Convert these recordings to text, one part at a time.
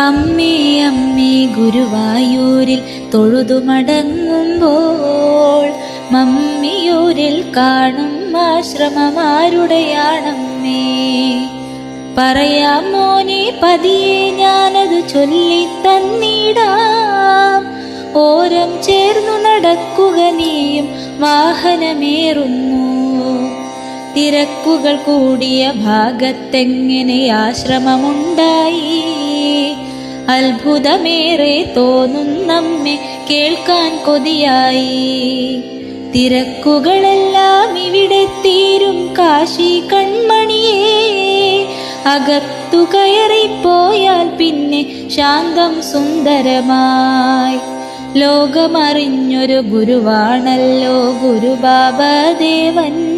അമ്മേ അമ്മേ ഗുരുവായൂരിൽ തൊഴുതു തൊഴുതുമടങ്ങുമ്പോൾ മമ്മിയൂരിൽ കാണും ആശ്രമമാരുടെയാണമ്മേ. പറയാം മോനെ പതിയെ ഞാനത് ചൊല്ലി തന്നിടാം. ഓരം ചേർന്നു നടക്കുക നീയും വാഹനമേറുന്നു. തിരക്കുകൾ കൂടിയ ഭാഗത്തെങ്ങനെ ആശ്രമമുണ്ടായി? അത്ഭുതമേറെ തോന്നും നമ്മെ കേൾക്കാൻ കൊതിയായി. തിരക്കുകളെല്ലാം ഇവിടെ തീരും കാശി കൺമണിയേ. അകത്തു കയറിപ്പോയാൽ പിന്നെ ശാന്തം സുന്ദരമായി. ലോകമറിഞ്ഞൊരു ഗുരുവാണല്ലോ ഗുരുബാബദേവൻ.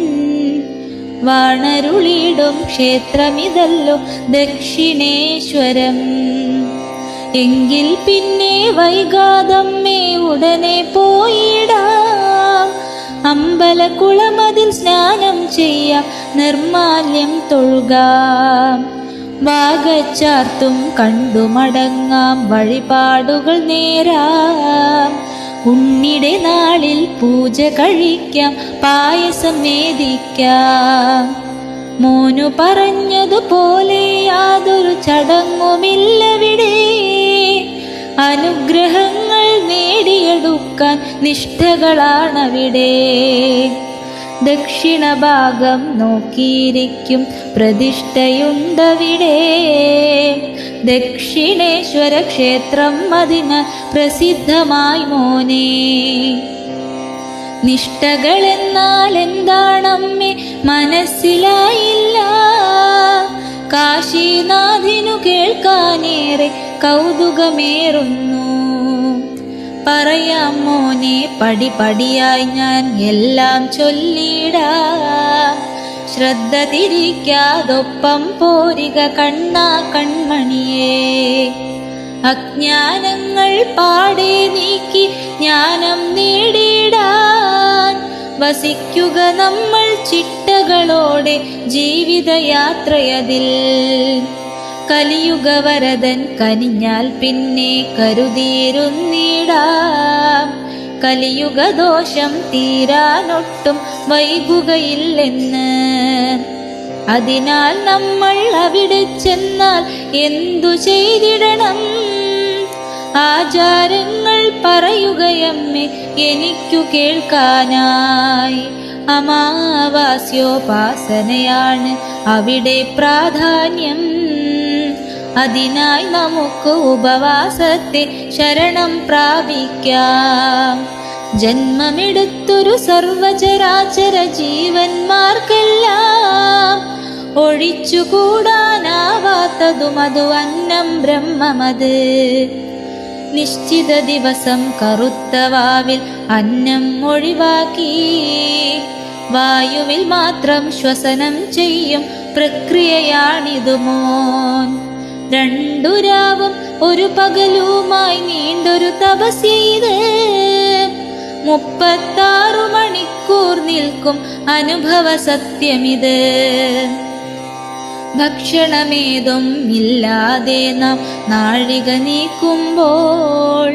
വാണരുളിയിടും ക്ഷേത്രമിതല്ലോ ദക്ഷിണേശ്വരം. എങ്കിൽ പിന്നെ വൈകാതമ്മേ ഉടനെ പോയിടാം. അമ്പലക്കുളമതിൽ സ്നാനം ചെയ്യാം നിർമാല്യം തൊഴുകാം. വാഗച്ചാർത്തും കണ്ടുമടങ്ങാം വഴിപാടുകൾ നേരാം. ഉണ്ണിടെ നാളിൽ പൂജ കഴിക്കാം പായസം വേദിക്കാം മോനു പറഞ്ഞതുപോലെ യാതൊരു നേടിയെടുക്കാൻ നിഷ്ഠകളാണവിടെ. ദക്ഷിണഭാഗം നോക്കിയിരിക്കും പ്രതിഷ്ഠയുണ്ടവിടെ. ദക്ഷിണേശ്വര ക്ഷേത്രം അതിന് പ്രസിദ്ധമായി മോനെ. നിഷ്ഠകളെന്നാൽ എന്താണമ്മേ? മനസ്സിലായില്ല. കാശീനാഥിനു കേൾക്കാനേറെ കൗതുകമേറുന്നു. പറയാം മോനെ പടിപടിയായി ഞാൻ എല്ലാം ചൊല്ലിടാ. ശ്രദ്ധ തിരിക്കാതൊപ്പം പോരിക കണ്ണാ കൺമണിയേ. അജ്ഞാനങ്ങൾ പാടെ നീക്കി ജ്ഞാനം നേടിയിടാൻ വസിക്കുക നമ്മൾ ചിട്ടകളോടെ ജീവിതയാത്രയതിൽ. കലിയുഗവരതൻ കനിഞ്ഞാൽ പിന്നെ കരുതിയിരുന്നിടാം കലിയുഗദോഷം തീരാനൊട്ടും വൈകുകയില്ലെന്ന്. അതിനാൽ നമ്മൾ അവിടെ ചെന്നാൽ എന്തു ചെയ്തിടണം? ആചാരങ്ങൾ പറയുകയമ്മേ എനിക്കു കേൾക്കാനായി. അമാവാസ്യോപാസനയാണ് അവിടെ പ്രാധാന്യം. അതിനായി നമുക്ക് ഉപവാസത്തെ ശരണം പ്രാപിക്കാം. ജന്മമെടുത്തൊരു സർവചരാചര ജീവന്മാർക്കെല്ലാം ഒഴിച്ചുകൂടാനാവാത്തതും അതു അന്നം ബ്രഹ്മമത്. നിശ്ചിത ദിവസം കറുത്ത വാവിൽ അന്നം ഒഴിവാക്കി. വായുവിൽ മാത്രം ശ്വസനം ചെയ്യും പ്രക്രിയയാണിതു മോൻ. രണ്ടു രാവും ഒരു പകലുമായി നീണ്ടൊരു തപസ് ചെയ്ത് മുപ്പത്താറു മണിക്കൂർ നിൽക്കും അനുഭവ സത്യമിത്. ഭക്ഷണമേതും ഇല്ലാതെ നാം നാഴിക നീക്കുമ്പോൾ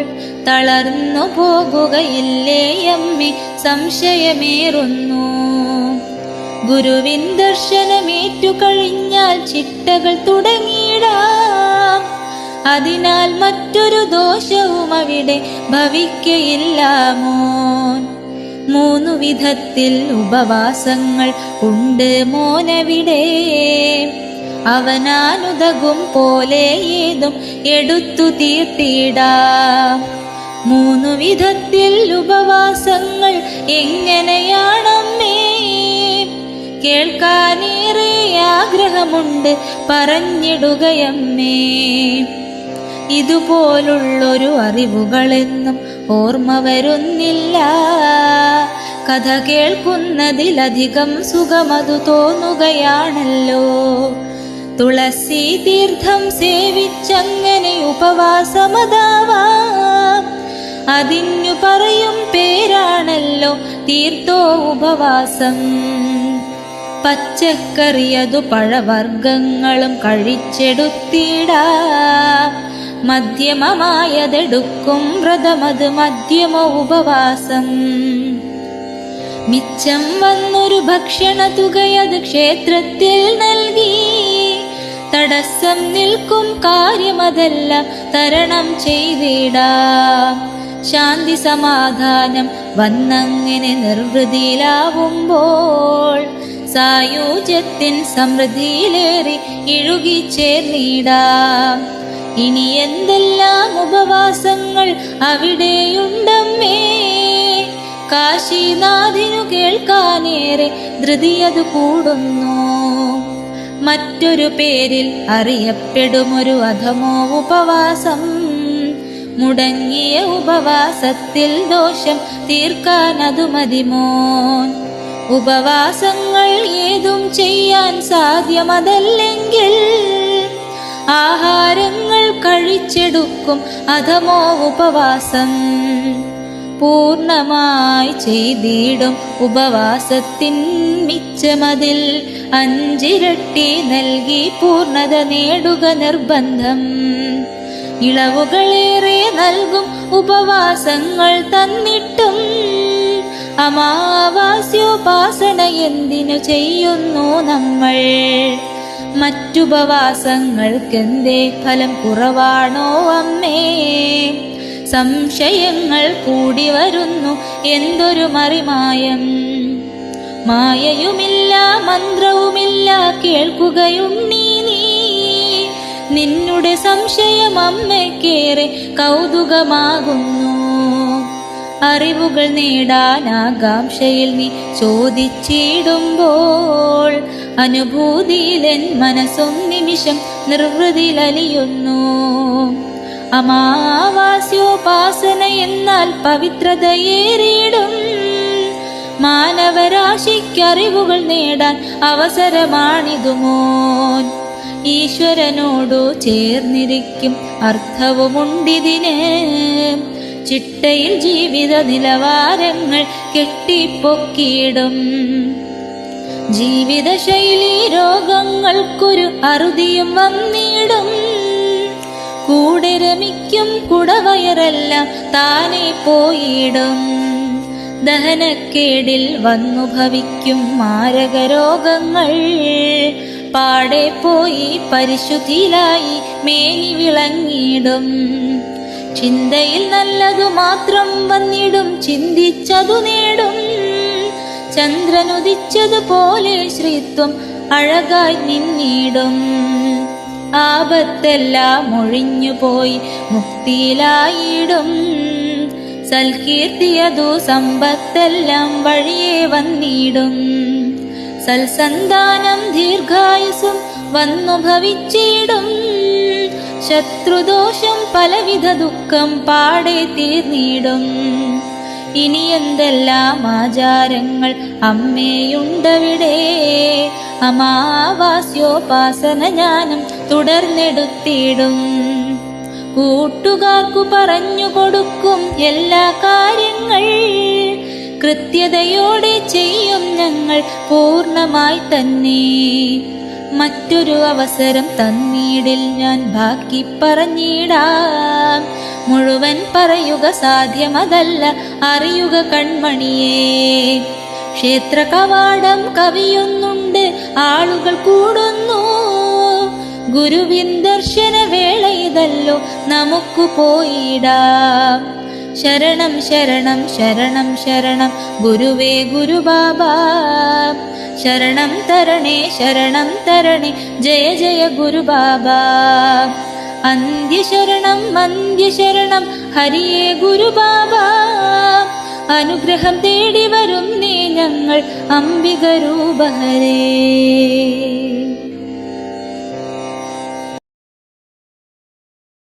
തളർന്നു പോകുകയില്ലേ അമ്മി? സംശയമേറുന്നു. ഗുരുവിൻ ദർശനമേറ്റു കഴിഞ്ഞാൽ ചിട്ടകൾ തുടങ്ങിയിടാം. അതിനാൽ മറ്റൊരു ദോഷവും അവിടെ ഭവിക്കയില്ല മോൻ. മൂന്നു വിധത്തിൽ ഉപവാസങ്ങൾ ഉണ്ട് മോനവിടെ. അവനാനുതകും പോലെ ഏതും എടുത്തു തീർത്തിടാം. മൂന്നു വിധത്തിൽ ഉപവാസങ്ങൾ എങ്ങനെയാണമ്മേ? കേൾക്കാനേറെ ആഗ്രഹമുണ്ട് പറഞ്ഞിടുകയമ്മേ ഇതുപോലുള്ളൊരു അറിവുകളെന്നും ഓർമ്മ വരുന്നില്ല. കഥ കേൾക്കുന്നതിലധികം സുഖമതു തോന്നുകയാണല്ലോ. തുളസി തീർത്ഥം സേവിച്ചങ്ങനെ ഉപവാസമതാവാം. അതിനു പറയും പേരാണല്ലോ തീർത്ഥോ ഉപവാസം. പച്ചക്കറിയതു പഴവർഗങ്ങളും കഴിച്ചെടുത്തിടാം. മധ്യമമായതെടുക്കും വ്രതമത് മധ്യമ ഉപവാസം. മിച്ചം വന്നൊരു ഭക്ഷണ തുകയത് ക്ഷേത്രത്തിൽ നൽകി. തടസ്സം നിൽക്കും കാര്യമതല്ല തരണം ചെയ്തിടാം. ശാന്തി സമാധാനം വന്നങ്ങനെ നിർവൃതിയിലാവുമ്പോൾ സായുജ്യത്തിൻ സമൃദ്ധിയിലേറി ഇഴുകിച്ചേർന്നിടാം ഇനി എന്തെല്ലാം ഉപവാസങ്ങൾ അവിടെയുണ്ടമ്മേ? കാശിനാഥിനു കേൾക്കാനേറെ ധൃതിയതു കൂടുന്നു. മറ്റൊരു പേരിൽ അറിയപ്പെടുമൊരു അധമോ ഉപവാസം. മുടങ്ങിയ ഉപവാസത്തിൽ ദോഷം തീർക്കാൻ അതു മതിമോൻ. ഉപവാസങ്ങൾ ഏതും ചെയ്യാൻ സാധ്യമതല്ലെങ്കിൽ ആഹാരങ്ങൾ കഴിച്ചെടുക്കും അധമോ ഉപവാസം. പൂർണമായി ചെയ്തിടും ഉപവാസത്തിൻ മിച്ചമതിൽ അഞ്ചിരട്ടി നൽകി പൂർണത നേടുക നിർബന്ധം. ഇളവുകളേറെ നൽകും ഉപവാസങ്ങൾ തന്നിട്ടും അമാവാസ്യോപാസന എന്തിനു ചെയ്യുന്നു നമ്മൾ? മറ്റുപവാസങ്ങൾക്കെന്തേ ഫലം കുറവാണോ അമ്മേ? സംശയങ്ങൾ കൂടി വരുന്നു എന്തൊരു മറിമായം? മായയുമില്ല മന്ത്രവുമില്ല കേൾക്കുകയുണ്ണീ നീ. നിന്നുടെ സംശയം അമ്മയ്ക്കേറെ കൗതുകമാകുന്നു. അറിവുകൾ നേടാൻ ആകാംക്ഷയിൽ നീ ചോദിച്ചിടുമ്പോൾ അനുഭൂതിയിലെൻ മനസ്സും നിമിഷം നിർവൃതിയിലലിയുന്നു. അമാവാസ്യോപാസന എന്നാൽ പവിത്രതയേറിയിടും. മാനവരാശിക്കറിവുകൾ നേടാൻ അവസരമാണിതുമോൻ ഈശ്വരനോടു ചേർന്നിരിക്കും അർത്ഥവുമുണ്ടിതിന്. ചിട്ടയിൽ ജീവിത നിലവാരങ്ങൾ കെട്ടിപ്പൊക്കിയിടും. ജീവിതശൈലി രോഗങ്ങൾക്കൊരു അറുതിയും വന്നിടും. കൂടെ രമിക്കും കുടവയറെല്ലാം താനെ പോയിടും. ദഹനക്കേടിൽ വന്നു ഭവിക്കും മാരക രോഗങ്ങൾ പാടെ പോയി പരിശുദ്ധിയിലായി മേനി വിളങ്ങിടും ചിന്തയിൽ നല്ലതു മാത്രം വന്നിടും ചിന്തിച്ചതു നേടും. ചന്ദ്രനുദിച്ചതുപോലെ ശ്രീത്വം അഴകായി നിന്നിടും. ആപത്തെല്ലാം ഒഴിഞ്ഞുപോയി മുക്തിയിലായിടും. സൽകീർത്തിയതു സമ്പത്തെല്ലാം വഴിയെ വന്നിടും. സൽസന്താനം ദീർഘായുസും വന്നു ഭവിച്ചിടും. ശത്രുദോഷം പലവിധ ദുഃഖം പാടെ തീർന്നിടും. ഇനി എന്തെല്ലാം ആചാരങ്ങൾ അമ്മയുണ്ടവിടെ? അമാവാസ്യോപാസന ജ്ഞാനം തുടർന്നെടുത്തിടും. കൂട്ടുകാർക്കു പറഞ്ഞു കൊടുക്കും എല്ലാ കാര്യങ്ങൾ. കൃത്യതയോടെ ചെയ്യും ഞങ്ങൾ പൂർണമായി തന്നെ. മറ്റൊരു അവസരം തന്നീടിൽ ഞാൻ ബാക്കി പറഞ്ഞിടാം. മുഴുവൻ പറയുക സാധ്യമതല്ല അറിയുക കൺമണിയേ. ക്ഷേത്ര കവാടം കവിയുന്നുണ്ട് ആളുകൾ കൂടുന്നു. ഗുരുവിൻ ദർശന വേള ഇതല്ലോ നമുക്ക് പോയിടാം. ശരണം ശരണം ശരണം ശരണം ഗുരുവേ ഗുരുബാബ. ശരണം തരണേ ശരണം തരണേ. ജയ ജയ ഗുരുബാബ അന്ത്യശരണം അന്ത്യശരണം ഹരിയേ ഗുരുബാബ അനുഗ്രഹം തേടി വരും നീ ഞങ്ങൾ അംബിക രൂപഹരേ